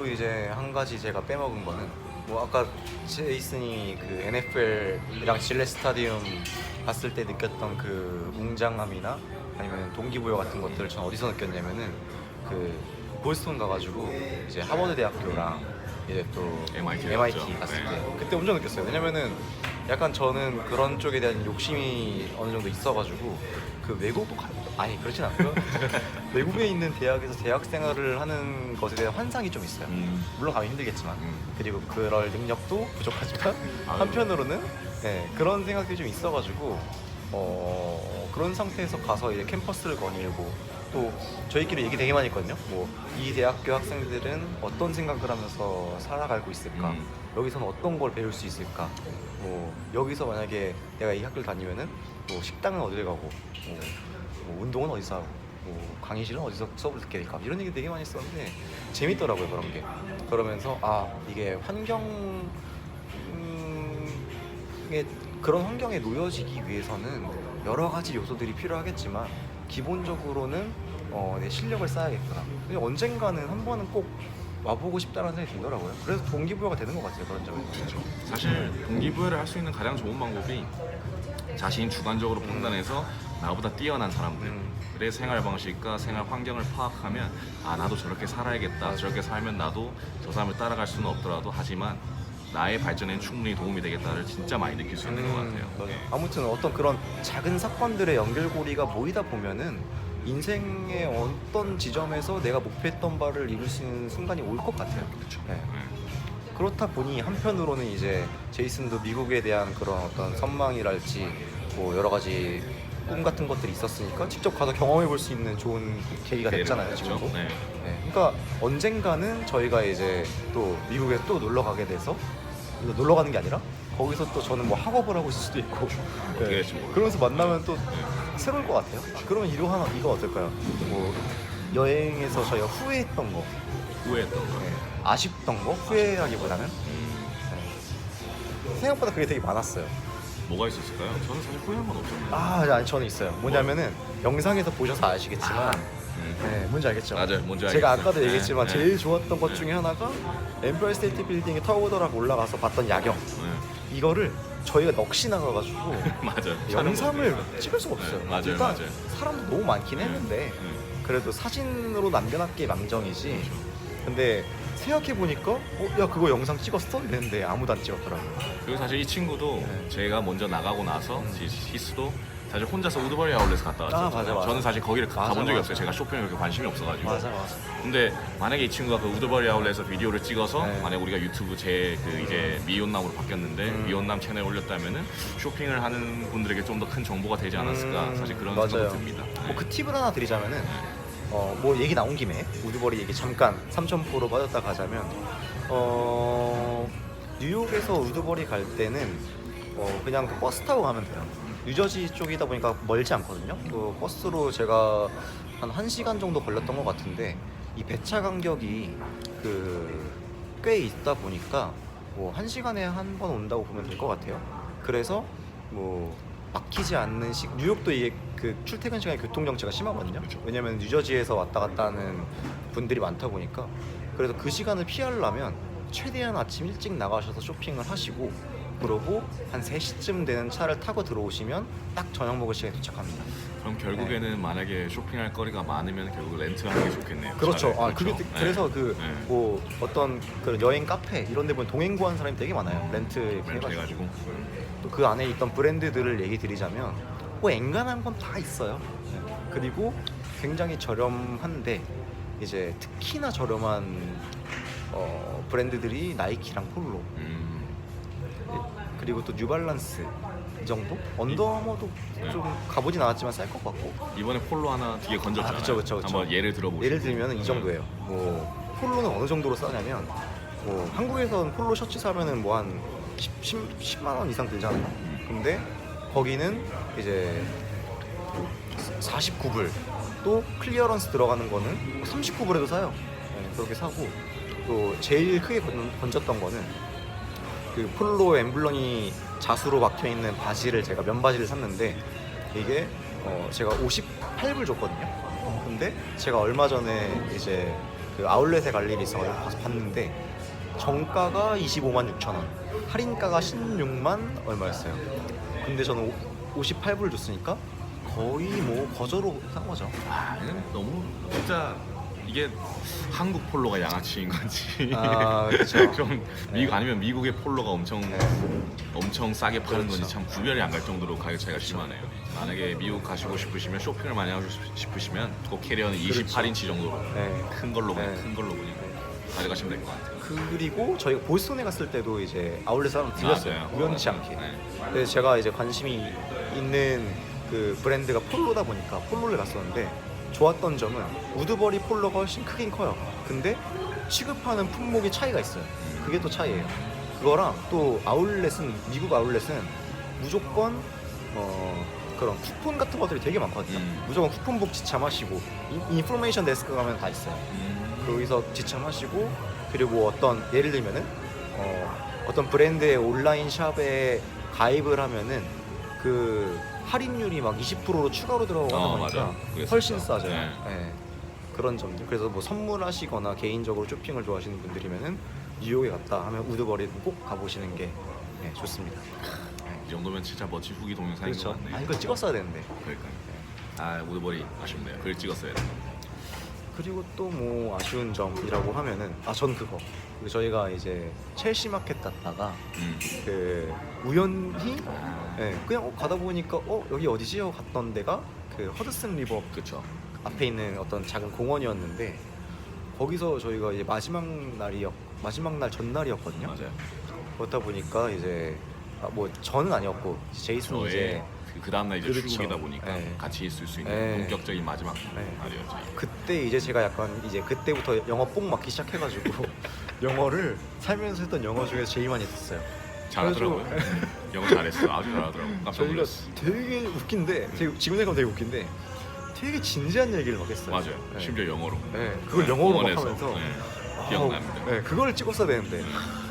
또 이제 한 가지 제가 빼먹은 거는 뭐 아까 제이슨이 그 NFL이랑 질레 스타디움 갔을 때 느꼈던 그 웅장함이나 아니면 동기부여 같은 것들을 전 어디서 느꼈냐면은 그 보스턴 가가지고 이제 하버드 대학교랑 이제 또 MIT 를 MIT 갔죠. 갔을 네. 때 그때 엄청 느꼈어요. 왜냐면은 약간 저는 그런 쪽에 대한 욕심이 어느 정도 있어가지고 그 외국도 가, 아니 그렇진 않고요. 외국에 있는 대학에서 대학 생활을 하는 것에 대한 환상이 좀 있어요. 음. 물론 가면 힘들겠지만 음. 그리고 그럴 능력도 부족하지만 아유. 한편으로는 네, 그런 생각들이 좀 있어가지고 어, 그런 상태에서 가서 이제 캠퍼스를 거닐고 또 저희끼리 얘기 되게 많이 했거든요. 뭐 이 대학교 학생들은 어떤 생각을 하면서 살아가고 있을까? 음. 여기서는 어떤 걸 배울 수 있을까? 뭐 여기서 만약에 내가 이 학교를 다니면은 뭐 식당은 어디를 가고 뭐, 뭐 운동은 어디서 하고 뭐 강의실은 어디서 수업을 듣게 될까? 이런 얘기 되게 많이 했었는데 재밌더라고요 그런 게. 그러면서 아 이게 환경 에 그런 환경에 놓여지기 위해서는 여러 가지 요소들이 필요하겠지만 기본적으로는 어, 내 실력을 쌓아야겠구나. 근데 언젠가는 한 번은 꼭 와보고 싶다는 생각이 들더라고요. 그래서 동기부여가 되는 것 같아요 그런 점에서. 그렇죠. 사실 동기부여를 할 수 있는 가장 좋은 방법이 자신이 주관적으로 판단해서 나보다 뛰어난 사람들 음. 의 생활 방식과 생활 환경을 파악하면 아 나도 저렇게 살아야겠다 맞아. 저렇게 살면 나도 저 사람을 따라갈 수는 없더라도 하지만 나의 발전에 충분히 도움이 되겠다를 진짜 많이 느낄 수 있는 것 같아요 음, 맞아요. 네. 아무튼 어떤 그런 작은 사건들의 연결고리가 모이다 보면은 인생의 어떤 지점에서 내가 목표했던 바를 이룰 수 있는 순간이 올 것 같아요. 그렇죠. 네. 네. 그렇다 보니 한편으로는 이제 제이슨도 미국에 대한 그런 어떤 선망이랄지 뭐 여러 가지 꿈 같은 것들이 있었으니까 직접 가서 경험해 볼 수 있는 좋은 계기가 됐잖아요 그렇죠. 지금도. 네. 네, 그러니까 언젠가는 저희가 이제 또 미국에 또 놀러 가게 돼서 놀러 가는 게 아니라 거기서 또 저는 뭐 학업을 하고 있을 수도 있고 어떻게 될지 모르겠어요. 그러면서 만나면 또 새로울 것 같아요. 그러면 이거 하나 이거 어떨까요? 뭐 여행에서 저희가 후회했던 거, 후회했던 거 네, 아쉽던 거, 후회라기보다는 음, 네. 생각보다 그게 되게 많았어요. 뭐가 있었을까요? 저는 사실 후회한 건 없었는데 아, 아니, 저는 있어요. 뭐냐면은 영상에서 보셔서 아시겠지만 음. 네, 뭔지 알겠죠? 맞아요. 뭔지 제가 알겠어요. 아까도 네, 얘기했지만 네. 제일 좋았던 것 네. 중에 하나가 엠파이어 스테이트 빌딩에 타워더라고 올라가서 봤던 야경 네. 이거를 저희가 넋이 나가가지고 맞아요. 영상을 찍을 수가 없어요. 네, 맞아요, 일단 맞아요. 사람도 너무 많긴 했는데 네. 그래도 사진으로 남겨놨기에 망정이지. 그렇죠. 근데 생각해 보니까 어, 야 그거 영상 찍었어? 이랬는데 아무도 안 찍었더라고요. 그리고 사실 이 친구도 네. 제가 먼저 나가고 나서 음. 히- 히스도 사실 혼자서 우드버리 아울렛 갔다 왔죠. 아, 맞아, 맞아. 저는 사실 거기를 가- 맞아, 가본 적이 맞아. 없어요. 제가 쇼핑에 그렇게 관심이 없어가지고. 맞아. 근데 만약에 이 친구가 그 우드버리 아울렛에서 비디오를 찍어서 네. 만약 우리가 유튜브 제 그 이제 미혼남으로 바뀌었는데 음. 미혼남 채널에 올렸다면은 쇼핑을 하는 분들에게 좀 더 큰 정보가 되지 않았을까 음, 사실 그런 맞아요. 생각이 듭니다. 네. 뭐그 팁을 하나 드리자면은 어 뭐 얘기 나온 김에 우드버리 얘기 잠깐 삼천포로 빠졌다 가자면 어 뉴욕에서 우드버리 갈 때는 어 그냥 그 버스 타고 가면 돼요. 뉴저지 쪽이다 보니까 멀지 않거든요. 그 버스로 제가 한 1시간 정도 걸렸던 것 같은데 이 배차 간격이 그 꽤 있다 보니까 뭐 1시간에 한 번 온다고 보면 될 것 같아요. 그래서 뭐 막히지 않는 시 뉴욕도 이게 그 출퇴근 시간에 교통 정체가 심하거든요. 그렇죠. 왜냐면 뉴저지에서 왔다 갔다 하는 분들이 많다 보니까 그래서 그 시간을 피하려면 최대한 아침 일찍 나가셔서 쇼핑을 하시고 그러고 한 3시쯤 되는 차를 타고 들어오시면 딱 저녁 먹을 시간에 도착합니다. 그럼 결국에는 만약에 쇼핑할 거리가 많으면 결국 렌트하는 게 좋겠네요. 그렇죠. 차라리. 아, 그게 그렇죠. 그, 래서 네. 그 네. 뭐 어떤 그 여행 카페 이런 데 보면 동행 구하는 사람이 되게 많아요. 렌트 렌트 해가지고. 해가지고 또 그 안에 있던 브랜드들을 얘기 드리자면 뭐 엔간한 건 다 있어요. 네. 그리고 굉장히 저렴한데 이제 특히나 저렴한 어, 브랜드들이 나이키랑 폴로 음, 그리고 또 뉴발란스 이 정도? 언더아머도 네. 좀 가보진 않았지만 쌀 것 같고 이번에 폴로 하나 뒤에 건졌잖아요. 아, 그쵸, 그쵸, 그쵸. 한번 예를 들어보시죠. 예를 들면 이 정도예요. 뭐 폴로는 어느 정도로 싸냐면 뭐 한국에서는 폴로 셔츠 사면은 뭐 한 10, 10, 만원 이상 들잖아요. 근데 거기는 이제 49불 또 클리어런스 들어가는 거는 39불에도 사요. 네, 그렇게 사고 또 제일 크게 건, 건졌던 거는 그 폴로 엠블럼이 자수로 박혀 있는 바지를 제가 면바지를 샀는데 이게 어 제가 58불 줬거든요. 근데 제가 얼마 전에 이제 그그 아울렛에 갈 일이 있어가지고 가서 봤는데 정가가 25만 6천 원, 할인가가 16만 얼마였어요. 근데 저는 58불 줬으니까 거의 뭐 거저로 산 거죠. 아, 너무 진짜 이게 한국 폴로가 양아치인 건지 아, 그쵸. 좀 미국 아니면 미국의 폴로가 엄청 네. 엄청 싸게 파는 그렇죠. 건지 참 구별이 안 갈 정도로 가격 차이가 심하네요. 만약에 미국 가시고 싶으시면 쇼핑을 많이 하고 싶으시면 꼭 캐리어는 28인치 정도로 그렇죠. 네. 큰 걸로 그냥 네. 큰 걸로 그냥 가져가시면 될 것 같아요. 그리고 저희가 보스턴에 갔을 때도 이제 아울렛 사람 들렸어요. 맞아요. 우연치 않게. 네. 그래서 제가 이제 관심이 있는 그 브랜드가 폴로다 보니까 폴로를 갔었는데 좋았던 점은 우드버리 폴로가 훨씬 크긴 커요. 근데 취급하는 품목이 차이가 있어요. 그게 또 차이예요. 그거랑 또 아울렛은 미국 아울렛은 무조건 어 그런 쿠폰 같은 것들이 되게 많거든요. 음. 무조건 쿠폰북 지참하시고 인- 인포메이션 데스크 가면 다 있어요. 음. 거기서 지참하시고 그리고 어떤 예를 들면은 어, 어떤 브랜드의 온라인 샵에 가입을 하면은 그 할인율이 막 20%로 추가로 들어가다 어, 맞아. 그랬었죠. 훨씬 싸죠. 네. 네. 그런 점들. 그래서 뭐 선물하시거나 개인적으로 쇼핑을 좋아하시는 분들이면은 뉴욕에 갔다 하면 우드버리는 꼭 가보시는 게 네, 좋습니다. 이 정도면 진짜 멋진 후기 동영상인 것 그렇죠. 같네요. 아 이걸 찍었어야 되는데. 그러니까요. 아 우드버리 아쉽네요. 그걸 찍었어야 돼. 그리고 또 뭐 아쉬운 점이라고 하면은 아 전 그거. 그 저희가 이제 첼시 마켓 갔다가 음. 그 우연히 아, 네, 그냥 어, 가다 보니까 어 여기 어디지 하고 갔던 데가 그 허드슨 리버 그쵸. 앞에 있는 어떤 작은 공원이었는데 거기서 저희가 이제 마지막 날이었 마지막 날 전날이었거든요. 맞아요. 그렇다 보니까 이제 아, 뭐 저는 아니었고 제이슨 저의 이제 그 다음 날 이제 그렇죠. 출국이다 보니까 네. 같이 있을 수 있는 네. 본격적인 마지막 네. 날이었죠. 그때 이제 제가 약간 이제 그때부터 영어 뽕 맞기 시작해가지고 영어를 살면서 했던 영어 중에 제일 많이 했어요. 잘하더라고요. 음, 영어 잘했어. 아주 잘하더라고. 깜짝 저희가 놀랐어. 되게 웃긴데 되게, 지금 생각하면 되게 웃긴데 되게 진지한 얘기를 막 했어요. 맞아요. 네. 심지어 영어로. 네, 그걸 영어로 막 공원에서. 하면서 네. 아우, 기억납니다. 네, 그걸 찍었어야 되는데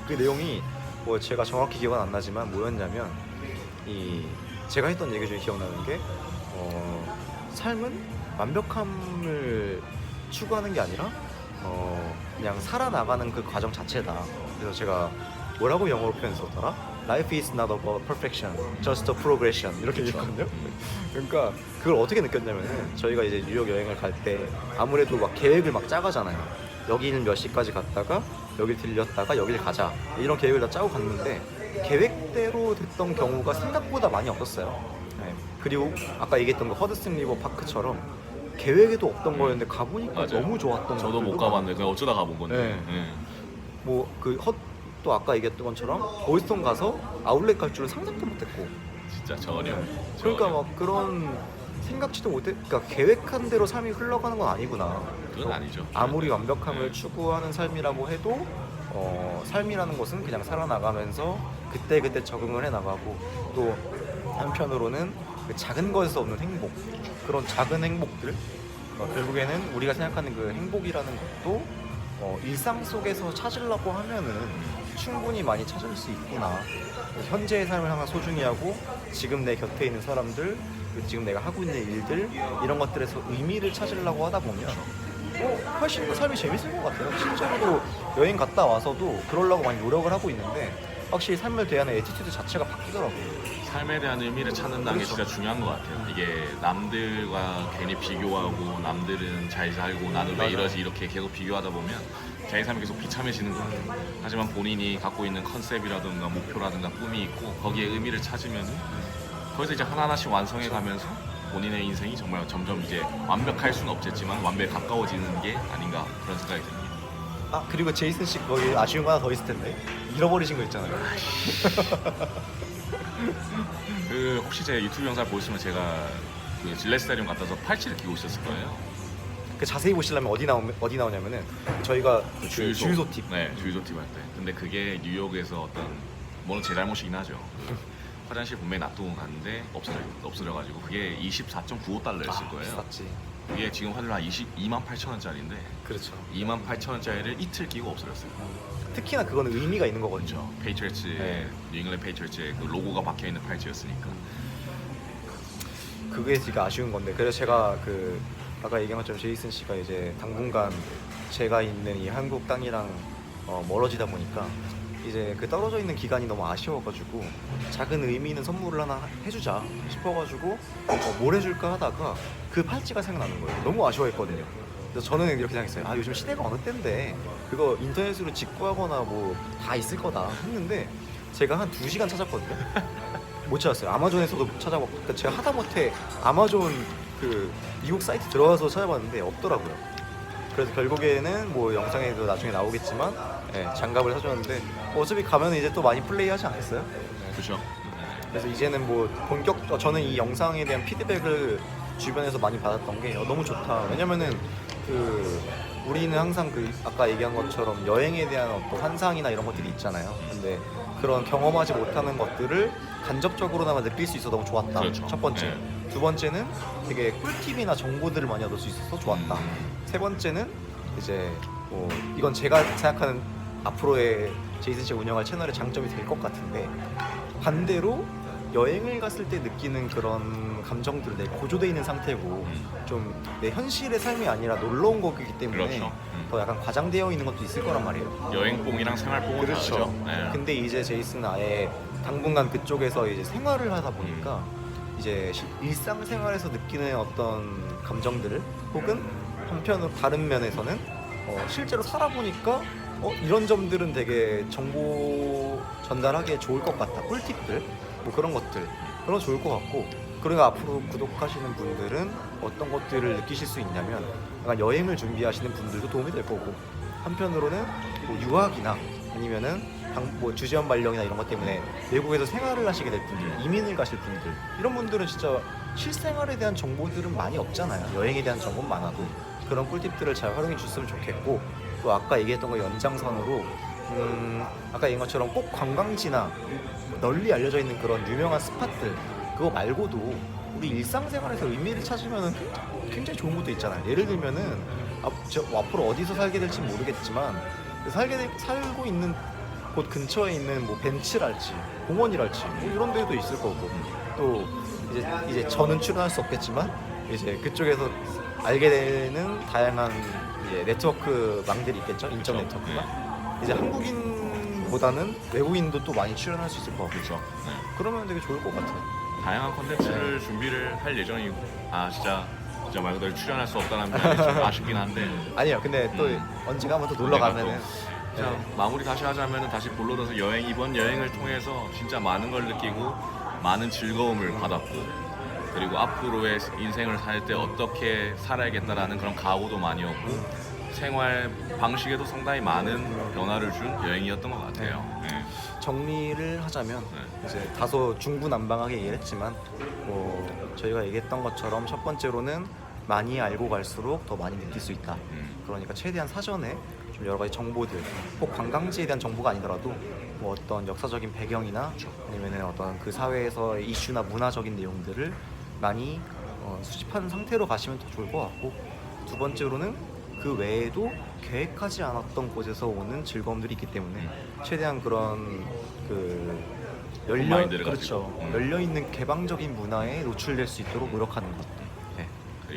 그 내용이 뭐 제가 정확히 기억은 안 나지만 뭐였냐면 이 제가 했던 얘기 중에 기억나는 게 어, 삶은 완벽함을 추구하는 게 아니라 어, 그냥 살아나가는 그 과정 자체다. 그래서 제가 뭐라고 영어로 표현했었더라? Life is not about perfection, just a progression 이렇게. 얘기했거든요. 그러니까 그걸 어떻게 느꼈냐면 은 저희가 이제 뉴욕 여행을 갈 때 아무래도 막 계획을 막 짜가잖아요. 여기는 몇 시까지 갔다가 여길 들렸다가 여길 가자 이런 계획을 다 짜고 갔는데 계획대로 됐던 경우가 생각보다 많이 없었어요. 네. 그리고 아까 얘기했던 그 허드슨 리버 파크처럼 계획에도 없던 거였는데 가보니까 맞아요. 너무 좋았던 저도 못 가봤는데 그냥 어쩌다 가본 건데. 네. 네. 뭐그또 아까 얘기했던 것처럼 보이스톤 가서 아울렛 갈 줄은 상상도 못했고 진짜 저렴. 그러니까 저렴. 막 그런 생각지도 못해 그러니까 계획한 대로 삶이 흘러가는 건 아니구나 그건 아니죠. 아무리 완벽함을 네. 추구하는 삶이라고 해도 어, 삶이라는 것은 그냥 살아나가면서 그때 그때 적응을 해 나가고 또 한편으로는 그 작은 것에서 없는 행복 그런 작은 행복들 어, 결국에는 우리가 생각하는 그 행복이라는 것도 어, 일상 속에서 찾으려고 하면은 충분히 많이 찾을 수 있구나 현재의 삶을 항상 소중히 하고 지금 내 곁에 있는 사람들 그리고 지금 내가 하고 있는 일들 이런 것들에서 의미를 찾으려고 하다 보면 어, 훨씬 더 삶이 재밌을 것 같아요. 실제로도 여행 갔다 와서도 그러려고 많이 노력을 하고 있는데 확실히 삶을 대하는 에티튜드 자체가 바뀌더라고요. 삶에 대한 의미를 찾는다는 게 그렇죠. 진짜 중요한 것 같아요. 이게 남들과 괜히 비교하고 남들은 잘 살고 나는 왜 맞아요. 이러지 이렇게 계속 비교하다 보면 자기 삶이 계속 비참해지는 것 같아요. 하지만 본인이 갖고 있는 컨셉이라든가 목표라든가 꿈이 있고 거기에 의미를 찾으면 거기서 이제 하나하나씩 완성해 가면서 본인의 인생이 정말 점점 이제 완벽할 수는 없겠지만 완벽에 가까워지는 게 아닌가 그런 생각이 듭니다. 아 그리고 제이슨 씨 거기 아쉬운 거 하나 더 있을 텐데 잃어버리신 거 있잖아요. 그 혹시 제 유튜브 영상 보시면 제가 그 질레 스타디움 갔다 와서 팔찌를 끼고 있었을 거예요. 그 자세히 보시려면 어디 나오 어디 나오냐면은 저희가 그 주유소 팁 네, 주유소 팁 할 때. 근데 그게 뉴욕에서 어떤 물론 제 잘못이긴 하죠. 그 화장실 분명히 놔두고 갔는데 없어져 없어져가지고 그게 24.95달러였을 아, 거예요. 비쌌지. 그게 지금 환율 한 22만 8천 원짜리인데 그렇죠. 2만 8천 원짜리를 이틀 끼고 없어졌어요. 특히나 그거는 의미가 있는 거거든요. 그렇죠. 페이트리츠의 네. 뉴잉글랜드 페이트리츠의 그 로고가 박혀 있는 팔찌였으니까. 그게 지금 아쉬운 건데 그래서 제가 그 아까 얘기한 것처럼 제이슨 씨가 이제 당분간 제가 있는 이 한국 땅이랑 어, 멀어지다 보니까 이제 그 떨어져 있는 기간이 너무 아쉬워가지고 작은 의미 있는 선물을 하나 해주자 싶어가지고 어, 뭘 해줄까 하다가 그 팔찌가 생각나는 거예요. 너무 아쉬워했거든요. 그래서 저는 이렇게 생각했어요. 아 요즘 시대가 어느 때인데 그거 인터넷으로 직구하거나 뭐 다 있을 거다 했는데 제가 한두 시간 찾았거든요. 못 찾았어요. 아마존에서도 찾아봤고 그러니까 제가 하다못해 아마존 그 미국 사이트 들어가서 찾아봤는데 없더라고요. 그래서 결국에는 뭐 영상에도 나중에 나오겠지만 예, 장갑을 사줬는데 뭐 어차피 가면 이제 또 많이 플레이하지 않겠어요? 그렇죠. 그래서 이제는 뭐 본격 어, 저는 이 영상에 대한 피드백을 주변에서 많이 받았던 게 어, 너무 좋다. 왜냐면은 그 우리는 항상 그 아까 얘기한 것처럼 여행에 대한 어떤 환상이나 이런 것들이 있잖아요. 근데 그런 경험하지 못하는 것들을 간접적으로나마 느낄 수 있어 서 너무 좋았다. 그렇죠. 첫 번째. 네. 두 번째는 되게 꿀팁이나 정보들을 많이 얻을 수 있어서 좋았다. 음. 세 번째는 이제 뭐 이건 제가 생각하는 앞으로의 제이슨 씨가 운영할 채널의 장점이 될 것 같은데 반대로 여행을 갔을 때 느끼는 그런 감정들 내 고조돼 있는 상태고 음. 좀내 현실의 삶이 아니라 놀러 온 거기 때문에 그렇죠. 음. 더 약간 과장되어 있는 것도 있을 거란 말이에요. 여행뽕이랑 생활뽕은 그렇죠. 다르죠. 네. 근데 이제 제이슨은 아예 당분간 그쪽에서 이제 생활을 하다 보니까 이제 시- 일상생활에서 느끼는 어떤 감정들을 혹은 한편으로 다른 면에서는 어, 실제로 살아보니까 어, 이런 점들은 되게 정보 전달하기에 좋을 것 같다. 꿀팁들. 뭐 그런 것들. 그런 거 좋을 것 같고. 그리고 앞으로 구독하시는 분들은 어떤 것들을 느끼실 수 있냐면 약간 여행을 준비하시는 분들도 도움이 될 거고. 한편으로는 뭐 유학이나 아니면은 방- 뭐 주재원 발령이나 이런 것 때문에 외국에서 생활을 하시게 될 분들, 이민을 가실 분들 이런 분들은 진짜 실생활에 대한 정보들은 많이 없잖아요. 여행에 대한 정보는 많아도 그런 꿀팁들을 잘 활용해 주셨으면 좋겠고 또 아까 얘기했던 거 연장선으로 음, 아까 얘기한 것처럼 꼭 관광지나 널리 알려져 있는 그런 유명한 스팟들 그거 말고도 우리 일상생활에서 의미를 찾으면 굉장히 좋은 것도 있잖아요. 예를 들면은 앞, 저, 앞으로 어디서 살게 될지 모르겠지만 살게 될- 살고 있는 곳 근처에 있는 뭐 벤치랄지 공원이랄지 뭐 이런 데도 있을 거고 또 이제 이제 저는 출연할 수 없겠지만 이제 그쪽에서 알게 되는 다양한 이제 네트워크 망들이 있겠죠 인적 그렇죠. 네트워크가 이제 한국인보다는 외국인도 또 많이 출연할 수 있을 것 같고 그렇죠. 네. 그러면 되게 좋을 것 같아요. 다양한 컨텐츠를 준비를 할 예정이고 아 진짜 진짜 말 그대로 출연할 수 없다는 면이 좀 아쉽긴 한데 아니요, 근데 또 음. 언제가 한번 또 놀러 언젠가 가면은 자, 네. 마무리 다시 하자면은 다시 볼로더스 여행 이번 여행을 통해서 진짜 많은 걸 느끼고 많은 즐거움을 받았고 그리고 앞으로의 인생을 살 때 어떻게 살아야겠다라는 그런 각오도 많이 얻고 생활 방식에도 상당히 많은 변화를 준 여행이었던 것 같아요. 네. 정리를 하자면 네. 이제 다소 중구난방하게 얘기를 했지만 뭐 저희가 얘기했던 것처럼 첫 번째로는 많이 알고 갈수록 더 많이 느낄 수 있다. 음. 그러니까 최대한 사전에 좀 여러 가지 정보들, 꼭 관광지에 대한 정보가 아니더라도 뭐 어떤 역사적인 배경이나 아니면은 어떤 그 사회에서의 이슈나 문화적인 내용들을 많이 어, 수집한 상태로 가시면 더 좋을 것 같고 두 번째로는 그 외에도 계획하지 않았던 곳에서 오는 즐거움들이 있기 때문에 최대한 그런 그 열려 오픈마인드를 그렇죠. 음. 열려 있는 개방적인 문화에 노출될 수 있도록 노력하는 것.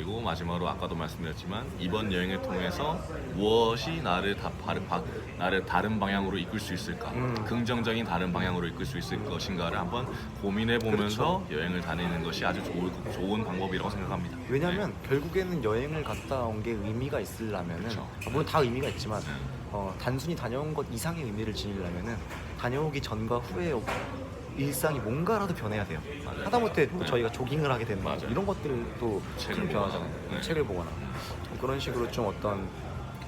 네. 그리고 마지막으로 아까도 말씀드렸지만 이번 여행을 통해서 무엇이 나를 다 다른, 바, 나를 다른 방향으로 이끌 수 있을까 음. 긍정적인 다른 방향으로 이끌 수 있을 것인가를 한번 고민해 보면서 그렇죠. 여행을 다니는 것이 아주 좋은, 좋은 방법이라고 생각합니다. 왜냐면 결국에는 여행을 갔다 온 게 의미가 있으려면은 그렇죠. 아, 물론 다 의미가 있지만 네. 어, 단순히 다녀온 것 이상의 의미를 지니려면은 다녀오기 전과 후에 일상이 뭔가라도 변해야 돼요. 맞아요. 하다못해 뭐 네. 저희가 조깅을 하게 되는 거 맞아요. 이런 것들도 책을. 보거나. 네. 책을 보거나 그런 식으로 좀 어떤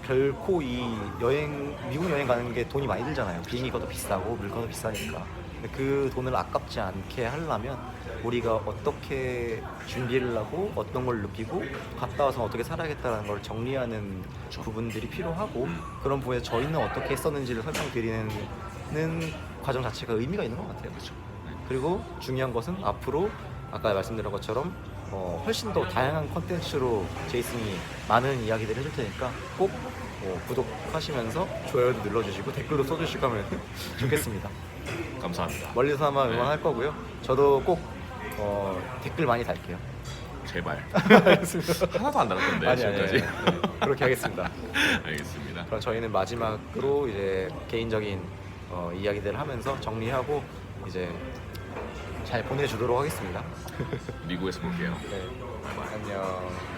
결코 이 여행 미국 여행 가는 게 돈이 많이 들잖아요. 비행기가도 비싸고 물가도 비싸니까. 근데 그 돈을 아깝지 않게 하려면 우리가 어떻게 준비를 하고 어떤 걸 느끼고 갔다 와서 어떻게 살아야겠다는 걸 정리하는. 부분들이 필요하고 음. 그런 부분에서 저희는 어떻게 했었는지를 설명드리는 과정 자체가 의미가 있는 것 같아요. 그렇죠. 네. 그리고 중요한 것은 앞으로 아까 말씀드린 것처럼 어, 훨씬 더 다양한 컨텐츠로 제이슨이 많은 이야기들을 해줄 테니까 꼭 어, 구독하시면서 좋아요도 눌러주시고 댓글도 써주시고 하면 좋겠습니다. 감사합니다. 멀리서나마 네. 응원할 거고요. 저도 꼭 어, 댓글 많이 달게요. 제발. 하나도 안 달랐던데 아니 아니 아니. 지금까지. 네, 그렇게 하겠습니다. 알겠습니다. 그럼 저희는 마지막으로 이제 개인적인 어, 이야기들 하면서 정리하고 이제 잘 보내주도록 하겠습니다. 미국에서 볼게요. 네. 안녕.